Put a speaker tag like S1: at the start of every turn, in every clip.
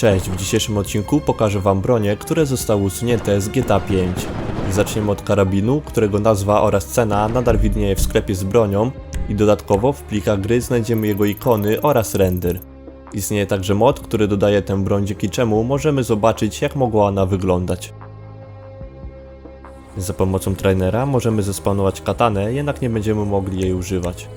S1: Cześć, w dzisiejszym odcinku pokażę Wam bronie, które zostały usunięte z GTA 5. Zaczniemy od karabinu, którego nazwa oraz cena nadal widnieje w sklepie z bronią i dodatkowo w plikach gry znajdziemy jego ikony oraz render. Istnieje także mod, który dodaje tę broń dzięki czemu możemy zobaczyć jak mogła ona wyglądać. Za pomocą trainera możemy zespawnować katanę, jednak nie będziemy mogli jej używać.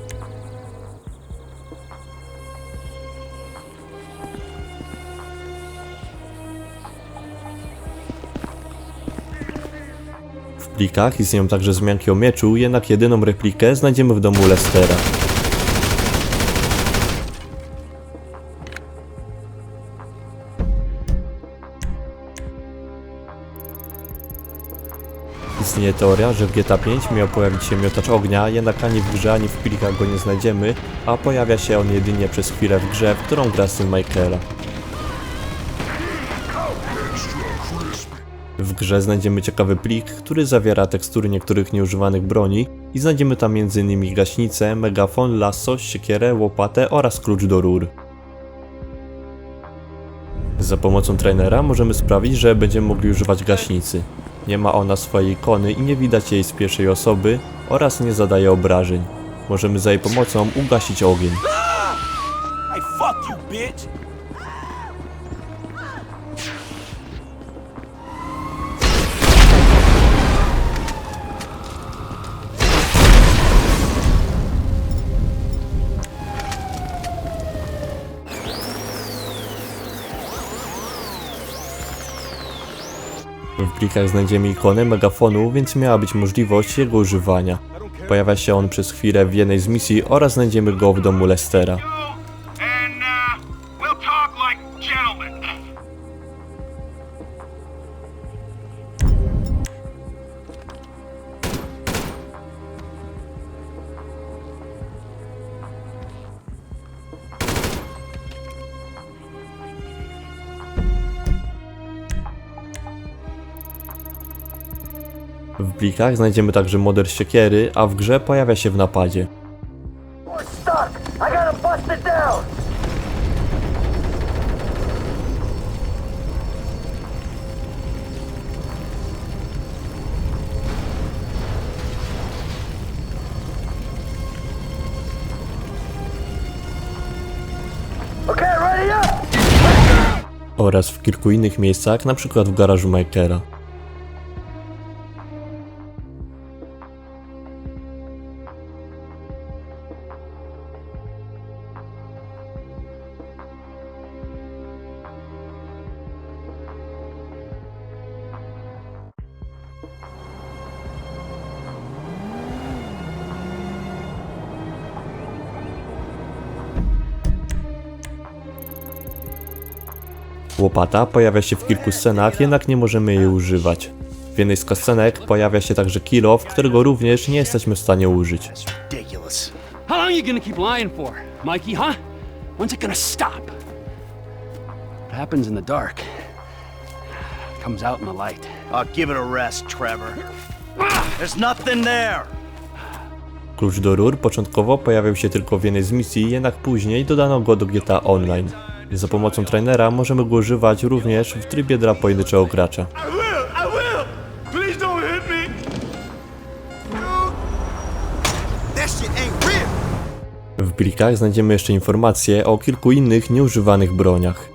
S1: W plikach istnieją także wzmianki o mieczu, jednak jedyną replikę znajdziemy w domu Lestera. Istnieje teoria, że w GTA 5 miał pojawić się miotacz ognia, jednak ani w grze, ani w plikach go nie znajdziemy, a pojawia się on jedynie przez chwilę w grze, w którą gra syn Michaela. W grze znajdziemy ciekawy plik, który zawiera tekstury niektórych nieużywanych broni i znajdziemy tam m.in. gaśnicę, megafon, lasso, siekierę, łopatę oraz klucz do rur. Za pomocą trainera możemy sprawić, że będziemy mogli używać gaśnicy. Nie ma ona swojej ikony i nie widać jej z pierwszej osoby oraz nie zadaje obrażeń. Możemy za jej pomocą ugasić ogień. W plikach znajdziemy ikonę megafonu, więc miała być możliwość jego używania. Pojawia się on przez chwilę w jednej z misji oraz znajdziemy go w domu Lestera. W plikach znajdziemy także model siekiery, a w grze pojawia się w napadzie. Oraz w kilku innych miejscach, np. w garażu Michaela. Łopata pojawia się w kilku scenach, jednak nie możemy jej używać. W jednej z scenek pojawia się także kilof, którego również nie jesteśmy w stanie użyć.
S2: Ridiculous.
S3: How long you gonna keep lying for, Mikey, huh? When's it gonna stop? What happens in the dark comes out in the light.
S2: I'll give it a rest, Trevor. There's nothing there.
S1: Klucz do rur początkowo pojawiał się tylko w jednej z misji, jednak później dodano go do GTA Online. Za pomocą trainera możemy go używać również w trybie dla pojedynczego gracza. W plikach znajdziemy jeszcze informacje o kilku innych nieużywanych broniach.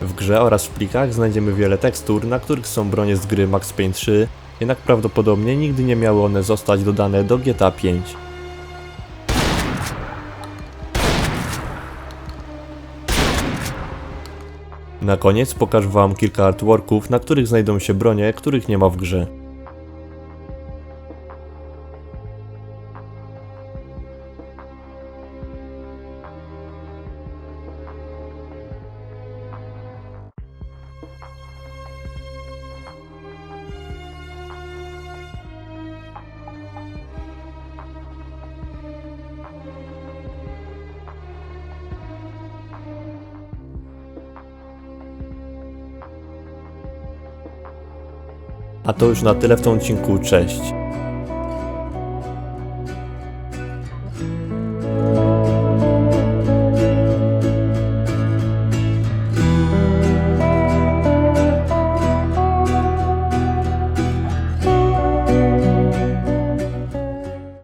S1: W grze oraz w plikach znajdziemy wiele tekstur, na których są bronie z gry Max Payne 3, jednak prawdopodobnie nigdy nie miały one zostać dodane do GTA 5. Na koniec pokażę wam kilka artworków, na których znajdą się bronie, których nie ma w grze. A to już na tyle w tym odcinku, cześć.